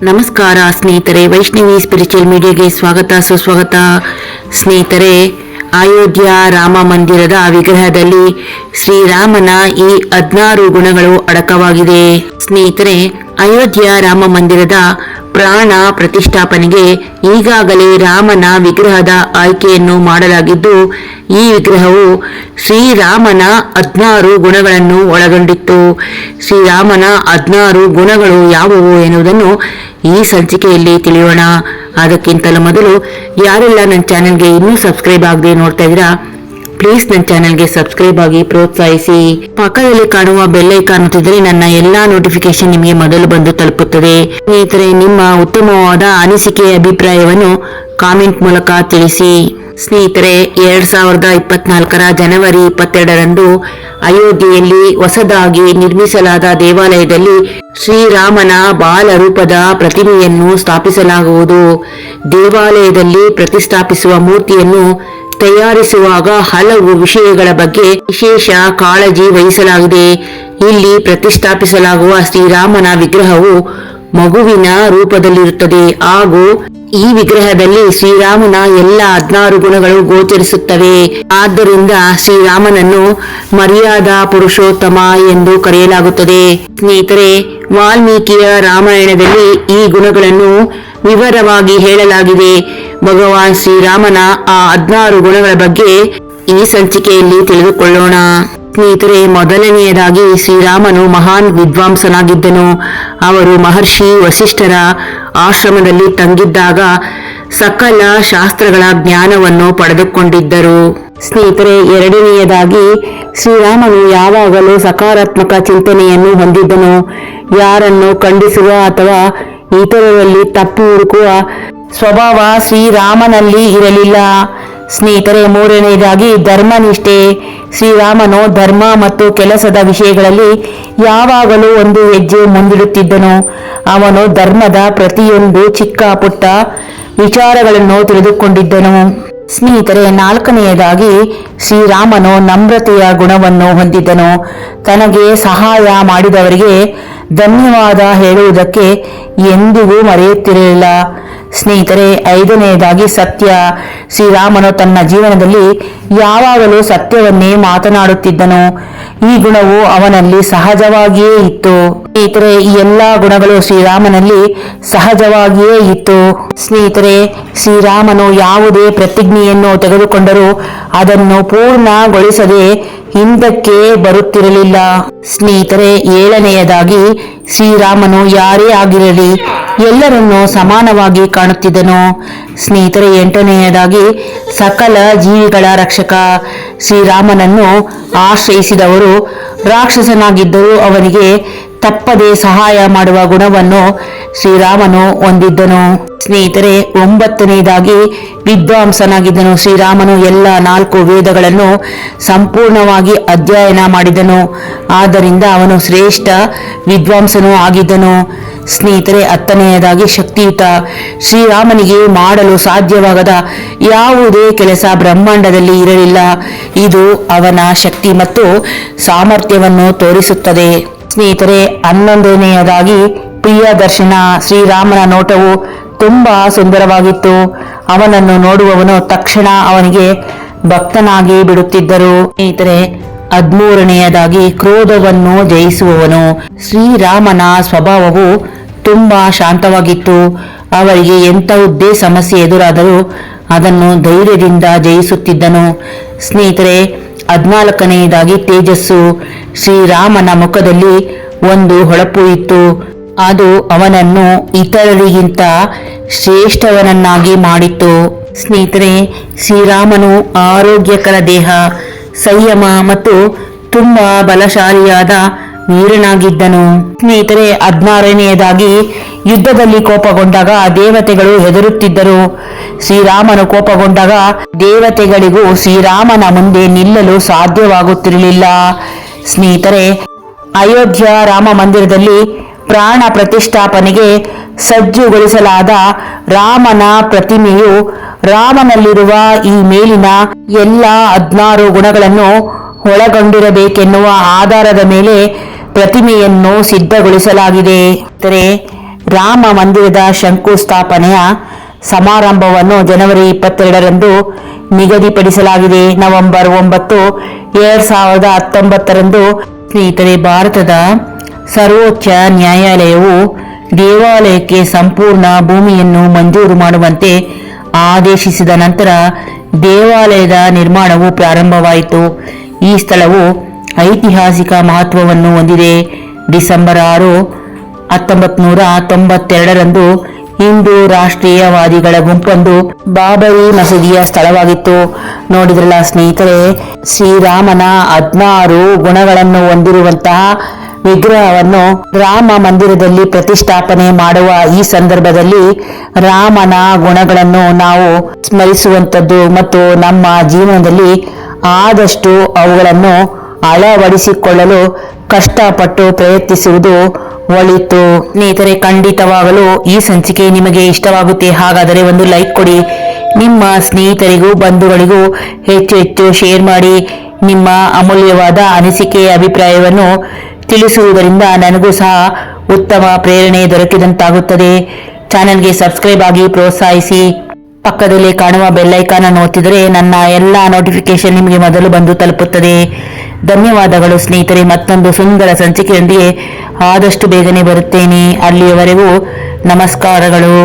ನಮಸ್ಕಾರ ಸ್ನೇಹಿತರೆ, ವೈಷ್ಣವಿ ಸ್ಪಿರಿಚುವಲ್ ಮೀಡಿಯಾಗೆ ಸ್ವಾಗತ, ಸುಸ್ವಾಗತ. ಸ್ನೇಹಿತರೆ, ಅಯೋಧ್ಯ ರಾಮ ಮಂದಿರದ ವಿಗ್ರಹದಲ್ಲಿ ಶ್ರೀರಾಮನ ಈ ಹದಿನಾರು ಗುಣಗಳು ಅಡಕವಾಗಿದೆ. ಸ್ನೇಹಿತರೆ, ಅಯೋಧ್ಯ ರಾಮ ಮಂದಿರದ ಪ್ರಾಣ ಪ್ರತಿಷ್ಠಾಪನೆಗೆ ಈಗಾಗಲೇ ರಾಮನ ವಿಗ್ರಹದ ಆಯ್ಕೆಯನ್ನು ಮಾಡಲಾಗಿದ್ದು, ಈ ವಿಗ್ರಹವು ಶ್ರೀರಾಮನ ಹದಿನಾರು ಗುಣಗಳನ್ನು ಒಳಗೊಂಡಿತ್ತು. ಶ್ರೀರಾಮನ ಹದಿನಾರು ಗುಣಗಳು ಯಾವುವು ಎನ್ನುವುದನ್ನು ಈ ಸಂಚಿಕೆಯಲ್ಲಿ ತಿಳಿಯೋಣ. ಅದಕ್ಕಿಂತಲೂ ಮೊದಲು ಯಾರೆಲ್ಲ ನನ್ನ ಚಾನೆಲ್ಗೆ ಇನ್ನೂ ಸಬ್ಸ್ಕ್ರೈಬ್ ಆಗದೆ ನೋಡ್ತಾ ಇದ್ದೀರಾ ಪ್ಲೀಸ್ ನನ್ನ ಚಾನೆಲ್ಗೆ ಸಬ್ಸ್ಕ್ರೈಬ್ ಆಗಿ ಪ್ರೋತ್ಸಾಹಿಸಿ. ಪಕ್ಕದಲ್ಲಿ ಕಾಣುವ ಬೆಲ್ ಐಕಾನ್ ನನ್ನ ಎಲ್ಲಾ ನೋಟಿಫಿಕೇಶನ್ ನಿಮಗೆ ಮೊದಲು ಬಂದು ತಲುಪುತ್ತದೆ. ಸ್ನೇಹಿತರೆ, ನಿಮ್ಮ ಉತ್ತಮವಾದ ಅನಿಸಿಕೆ ಅಭಿಪ್ರಾಯವನ್ನು ಕಾಮೆಂಟ್ ಮೂಲಕ ತಿಳಿಸಿ. ಸ್ನೇಹಿತರೆ, ಎರಡ್ ಸಾವಿರದ ಇಪ್ಪತ್ನಾಲ್ಕರ ಜನವರಿ ಇಪ್ಪತ್ತೆರಡರಂದು ಅಯೋಧ್ಯೆಯಲ್ಲಿ ಹೊಸದಾಗಿ ನಿರ್ಮಿಸಲಾದ ದೇವಾಲಯದಲ್ಲಿ ಶ್ರೀರಾಮನ ಬಾಲ ರೂಪದ ಪ್ರತಿಮೆಯನ್ನು ಸ್ಥಾಪಿಸಲಾಗುವುದು. ದೇವಾಲಯದಲ್ಲಿ ಪ್ರತಿಷ್ಠಾಪಿಸುವ ಮೂರ್ತಿಯನ್ನು ತಯಾರಿಸುವಾಗ ಹಲವು ವಿಷಯಗಳ ಬಗ್ಗೆ ವಿಶೇಷ ಕಾಳಜಿ ವಹಿಸಲಾಗಿದೆ. ಇಲ್ಲಿ ಪ್ರತಿಷ್ಠಾಪಿಸಲಾಗುವ ಶ್ರೀರಾಮನ ವಿಗ್ರಹವು ಮಗುವಿನ ರೂಪದಲ್ಲಿರುತ್ತದೆ ಹಾಗೂ ಈ ವಿಗ್ರಹದಲ್ಲಿ ಶ್ರೀರಾಮನ ಎಲ್ಲ ಹದಿನಾರು ಗುಣಗಳು ಗೋಚರಿಸುತ್ತವೆ. ಆದ್ದರಿಂದ ಶ್ರೀರಾಮನನ್ನು ಮರ್ಯಾದಾ ಪುರುಷೋತ್ತಮ ಎಂದು ಕರೆಯಲಾಗುತ್ತದೆ. ಸ್ನೇಹಿತರೆ, ವಾಲ್ಮೀಕಿಯ ರಾಮಾಯಣದಲ್ಲಿ ಈ ಗುಣಗಳನ್ನು ವಿವರವಾಗಿ ಹೇಳಲಾಗಿದೆ. ಭಗವಾನ್ ಶ್ರೀರಾಮನ ಆ ಹದ್ನಾರು ಗುಣಗಳ ಬಗ್ಗೆ ಈ ಸಂಚಿಕೆಯಲ್ಲಿ ತಿಳಿದುಕೊಳ್ಳೋಣ. ಸ್ನೇಹಿತರೆ, ಮೊದಲನೆಯದಾಗಿ ಶ್ರೀರಾಮನು ಮಹಾನ್ ವಿದ್ವಾಂಸನಾಗಿದ್ದನು. ಅವರು ಮಹರ್ಷಿ ವಸಿಷ್ಠರ ಆಶ್ರಮದಲ್ಲಿ ತಂಗಿದ್ದಾಗ ಸಕಲ ಶಾಸ್ತ್ರಗಳ ಜ್ಞಾನವನ್ನು ಪಡೆದುಕೊಂಡಿದ್ದರು. ಸ್ನೇಹಿತರೆ, ಎರಡನೆಯದಾಗಿ ಶ್ರೀರಾಮನು ಯಾವಾಗಲೂ ಸಕಾರಾತ್ಮಕ ಚಿಂತನೆಯನ್ನು ಹೊಂದಿದ್ದನು. ಯಾರನ್ನು ಖಂಡಿಸುವ ಅಥವಾ ಇತರರಲ್ಲಿ ತಪ್ಪು ಹುಡುಕುವ ಸ್ವಭಾವ ಶ್ರೀರಾಮನಲ್ಲಿ ಇರಲಿಲ್ಲ. ಸ್ನೇಹಿತರೆ, ಮೂರನೆಯದಾಗಿ ಧರ್ಮನಿಷ್ಠೆ. ಶ್ರೀರಾಮನು ಧರ್ಮ ಮತ್ತು ಕೆಲಸದ ವಿಷಯಗಳಲ್ಲಿ ಯಾವಾಗಲೂ ಒಂದು ಹೆಜ್ಜೆ ಮುಂದಿಡುತ್ತಿದ್ದನು. ಅವನು ಧರ್ಮದ ಪ್ರತಿಯೊಂದು ಚಿಕ್ಕ ಪುಟ್ಟ ವಿಚಾರಗಳನ್ನು ತಿಳಿದುಕೊಂಡಿದ್ದನು. ಸ್ನೇಹಿತರೆ, ನಾಲ್ಕನೆಯದಾಗಿ ಶ್ರೀರಾಮನು ನಮ್ರತೆಯ ಗುಣವನ್ನು ಹೊಂದಿದ್ದನು. ತನಗೆ ಸಹಾಯ ಮಾಡಿದವರಿಗೆ ಧನ್ಯವಾದ ಹೇಳುವುದಕ್ಕೆ ಎಂದಿಗೂ ಮರೆಯುತ್ತಿರಲಿಲ್ಲ. ಸ್ನೇಹಿತರೆ, ಐದನೆಯದಾಗಿ ಸತ್ಯ. ಶ್ರೀರಾಮನು ತನ್ನ ಜೀವನದಲ್ಲಿ ಯಾವಾಗಲೂ ಸತ್ಯವನ್ನೇ ಮಾತನಾಡುತ್ತಿದ್ದನು. ಈ ಗುಣವು ಅವನಲ್ಲಿ ಸಹಜವಾಗಿಯೇ ಇತ್ತು. ಸ್ನೇಹಿತರೆ, ಈ ಎಲ್ಲಾ ಗುಣಗಳು ಶ್ರೀರಾಮನಲ್ಲಿ ಸಹಜವಾಗಿಯೇ ಇತ್ತು. ಸ್ನೇಹಿತರೆ, ಶ್ರೀರಾಮನು ಯಾವುದೇ ಪ್ರತಿಜ್ಞೆಯನ್ನು ತೆಗೆದುಕೊಂಡರೂ ಅದನ್ನು ಪೂರ್ಣಗೊಳಿಸದೆ ಹಿಂದಕ್ಕೆ ಬರುತ್ತಿರಲಿಲ್ಲ. ಸ್ನೇಹಿತರೆ, ಏಳನೆಯದಾಗಿ ಶ್ರೀರಾಮನು ಯಾರೇ ಆಗಿರಲಿ, ಎಲ್ಲರನ್ನೂ ಸಮಾನವಾಗಿ ಕಾಣುತ್ತಿದ್ದನು. ಸ್ನೇಹಿತರೆ, ಎಂಟನೆಯದಾಗಿ ಸಕಲ ಜೀವಿಗಳ ರಕ್ಷಕ ಶ್ರೀರಾಮನನ್ನು ಆಶ್ರಯಿಸಿದವರು ರಾಕ್ಷಸನಾಗಿದ್ದರೂ ಅವನಿಗೆ ತಪ್ಪದೆ ಸಹಾಯ ಮಾಡುವ ಗುಣವನ್ನು ಶ್ರೀರಾಮನು ಹೊಂದಿದ್ದನು. ಸ್ನೇಹಿತರೆ, ಒಂಬತ್ತನೆಯದಾಗಿ ವಿದ್ವಾಂಸನಾಗಿದ್ದನು ಶ್ರೀರಾಮನು ಎಲ್ಲ ನಾಲ್ಕು ವೇದಗಳನ್ನು ಸಂಪೂರ್ಣವಾಗಿ ಅಧ್ಯಯನ ಮಾಡಿದನು. ಆದ್ದರಿಂದ ಅವನು ಶ್ರೇಷ್ಠ ವಿದ್ವಾಂಸನೂ ಆಗಿದ್ದನು. ಸ್ನೇಹಿತರೆ, ಹತ್ತನೆಯದಾಗಿ ಶಕ್ತಿಯುತ. ಶ್ರೀರಾಮನಿಗೆ ಮಾಡಲು ಸಾಧ್ಯವಾಗದ ಯಾವುದೇ ಕೆಲಸ ಬ್ರಹ್ಮಾಂಡದಲ್ಲಿ ಇರಲಿಲ್ಲ. ಇದು ಅವನ ಶಕ್ತಿ ಮತ್ತು ಸಾಮರ್ಥ್ಯವನ್ನು ತೋರಿಸುತ್ತದೆ. ಸ್ನೇಹಿತರೆ, ಹನ್ನೊಂದನೆಯದಾಗಿ ಪ್ರಿಯ ದರ್ಶನ ಶ್ರೀರಾಮನ ನೋಟವು ತುಂಬಾ ಸುಂದರವಾಗಿತ್ತು. ಅವನನ್ನು ನೋಡುವವನು ತಕ್ಷಣ ಅವನಿಗೆ ಭಕ್ತನಾಗಿ ಬಿಡುತ್ತಿದ್ದರು. ಸ್ನೇಹಿತರೆ, ಹದ್ಮೂರನೆಯದಾಗಿ ಕ್ರೋಧವನ್ನು ಜಯಿಸುವವನು. ಶ್ರೀರಾಮನ ಸ್ವಭಾವವು ತುಂಬಾ ಶಾಂತವಾಗಿತ್ತು. ಅವರಿಗೆ ಎಂತಹುದ್ದೇ ಸಮಸ್ಯೆ ಎದುರಾದರೂ ಅದನ್ನು ಧೈರ್ಯದಿಂದ ಜಯಿಸುತ್ತಿದ್ದನು. ಸ್ನೇಹಿತರೆ, ಹದಿನಾಲ್ಕನೆಯದಾಗಿ ತೇಜಸ್ಸು. ಶ್ರೀರಾಮನ ಮುಖದಲ್ಲಿ ಒಂದು ಹೊಳಪು ಇತ್ತು. ಅದು ಅವನನ್ನು ಇತರರಿಗಿಂತ ಶ್ರೇಷ್ಠವನನ್ನಾಗಿ ಮಾಡಿತ್ತು ಸ್ನೇಹಿತರೆ, ಶ್ರೀರಾಮನು ಆರೋಗ್ಯಕರ ದೇಹ, ಸಂಯಮ ಮತ್ತು ತುಂಬಾ ಬಲಶಾಲಿಯಾದ ವೀರನಾಗಿದ್ದನು. ಸ್ನೇಹಿತರೆ, ಹದಿನಾರನೆಯದಾಗಿ ಯುದ್ಧದಲ್ಲಿ ಕೋಪಗೊಂಡಾಗ ದೇವತೆಗಳು ಹೆದರುತ್ತಿದ್ದರು. ಶ್ರೀರಾಮನು ಕೋಪಗೊಂಡಾಗ ದೇವತೆಗಳಿಗೂ ಶ್ರೀರಾಮನ ಮುಂದೆ ನಿಲ್ಲಲು ಸಾಧ್ಯವಾಗುತ್ತಿರಲಿಲ್ಲ. ಸ್ನೇಹಿತರೆ, ಅಯೋಧ್ಯ ರಾಮ ಮಂದಿರದಲ್ಲಿ ಪ್ರಾಣ ಪ್ರತಿಷ್ಠಾಪನೆಗೆ ಸಜ್ಜುಗೊಳಿಸಲಾದ ರಾಮನ ಪ್ರತಿಮೆಯು ರಾಮನಲ್ಲಿರುವ ಈ ಮೇಲಿನ ಎಲ್ಲ ಹದಿನಾರು ಗುಣಗಳನ್ನು ಒಳಗೊಂಡಿರಬೇಕೆನ್ನುವ ಆಧಾರದ ಮೇಲೆ ಪ್ರತಿಮೆಯನ್ನು ಸಿದ್ಧಗೊಳಿಸಲಾಗಿದೆ. ರಾಮ ಮಂದಿರದ ಶಂಕುಸ್ಥಾಪನೆಯ ಸಮಾರಂಭವನ್ನು ಜನವರಿ ಇಪ್ಪತ್ತೆರಡರಂದು ನಿಗದಿಪಡಿಸಲಾಗಿದೆ. ನವೆಂಬರ್ ಒಂಬತ್ತು, ಎರಡ್ ಸಾವಿರದ ಹತ್ತೊಂಬತ್ತರಂದು ಸ್ನೇಹಿತರೆ, ಭಾರತದ ಸರ್ವೋಚ್ಚ ನ್ಯಾಯಾಲಯವು ದೇವಾಲಯಕ್ಕೆ ಸಂಪೂರ್ಣ ಭೂಮಿಯನ್ನು ಮಂಜೂರು ಮಾಡುವಂತೆ ಆದೇಶಿಸಿದ ನಂತರ ದೇವಾಲಯದ ನಿರ್ಮಾಣವು ಪ್ರಾರಂಭವಾಯಿತು. ಈ ಸ್ಥಳವು ಐತಿಹಾಸಿಕ ಮಹತ್ವವನ್ನು ಹೊಂದಿದೆ. ಡಿಸೆಂಬರ್ ಆರು ಹತ್ತೊಂಬತ್ ನೂರ ತೊಂಬತ್ತೆರಡರಂದು ಹಿಂದೂ ರಾಷ್ಟ್ರೀಯವಾದಿಗಳ ಗುಂಪೊಂದು ಬಾಬರಿ ಮಸೀದಿಯ ಸ್ಥಳವಾಗಿತ್ತು. ನೋಡಿದ್ರಲ್ಲ ಸ್ನೇಹಿತರೆ, ಶ್ರೀರಾಮನ ಹದಿನಾರು ಗುಣಗಳನ್ನು ಹೊಂದಿರುವಂತಹ ವಿಗ್ರಹವನ್ನು ರಾಮ ಮಂದಿರದಲ್ಲಿ ಪ್ರತಿಷ್ಠಾಪನೆ ಮಾಡುವ ಈ ಸಂದರ್ಭದಲ್ಲಿ ರಾಮನ ಗುಣಗಳನ್ನು ನಾವು ಸ್ಮರಿಸುವಂಥದ್ದು ಮತ್ತು ನಮ್ಮ ಜೀವನದಲ್ಲಿ ಆದಷ್ಟು ಅವುಗಳನ್ನು ಅಳವಡಿಸಿಕೊಳ್ಳಲು ಕಷ್ಟಪಟ್ಟು ಪ್ರಯತ್ನಿಸುವುದು ಒಳಿತು. ಸ್ನೇಹಿತರೆ, ಖಂಡಿತವಾಗಲು ಈ ಸಂಚಿಕೆ ನಿಮಗೆ ಇಷ್ಟವಾಗುತ್ತೆ. ಹಾಗಾದರೆ ಒಂದು ಲೈಕ್ ಕೊಡಿ. ನಿಮ್ಮ ಸ್ನೇಹಿತರಿಗೂ, ಬಂಧುಗಳಿಗೂ ಹೆಚ್ಚು ಹೆಚ್ಚು ಶೇರ್ ಮಾಡಿ ನಿಮ್ಮ ಅಮೂಲ್ಯವಾದ ಅನಿಸಿಕೆ, ಅಭಿಪ್ರಾಯವನ್ನು ತಿಳಿಸುವುದರಿಂದ ನನಗೂ ಸಹ ಉತ್ತಮ ಪ್ರೇರಣೆ ದೊರಕಿದಂತಾಗುತ್ತದೆ. ಚಾನೆಲ್ಗೆ ಸಬ್ಸ್ಕ್ರೈಬ್ ಆಗಿ ಪ್ರೋತ್ಸಾಹಿಸಿ. ಪಕ್ಕದಲ್ಲಿ ಕಾಣುವ ಬೆಲ್ಲೈಕಾನ್ ಅನ್ನು ಒತ್ತಿದರೆ ನನ್ನ ಎಲ್ಲ ನೋಟಿಫಿಕೇಶನ್ ನಿಮಗೆ ಮೊದಲು ಬಂದು ತಲುಪುತ್ತದೆ. ಧನ್ಯವಾದಗಳು ಸ್ನೇಹಿತರೆ, ಮತ್ತೊಂದು ಸುಂದರ ಸಂಚಿಕೆಯೊಂದಿಗೆ ಆದಷ್ಟು ಬೇಗನೆ ಬರುತ್ತೇನೆ. ಅಲ್ಲಿಯವರೆಗೂ ನಮಸ್ಕಾರಗಳು.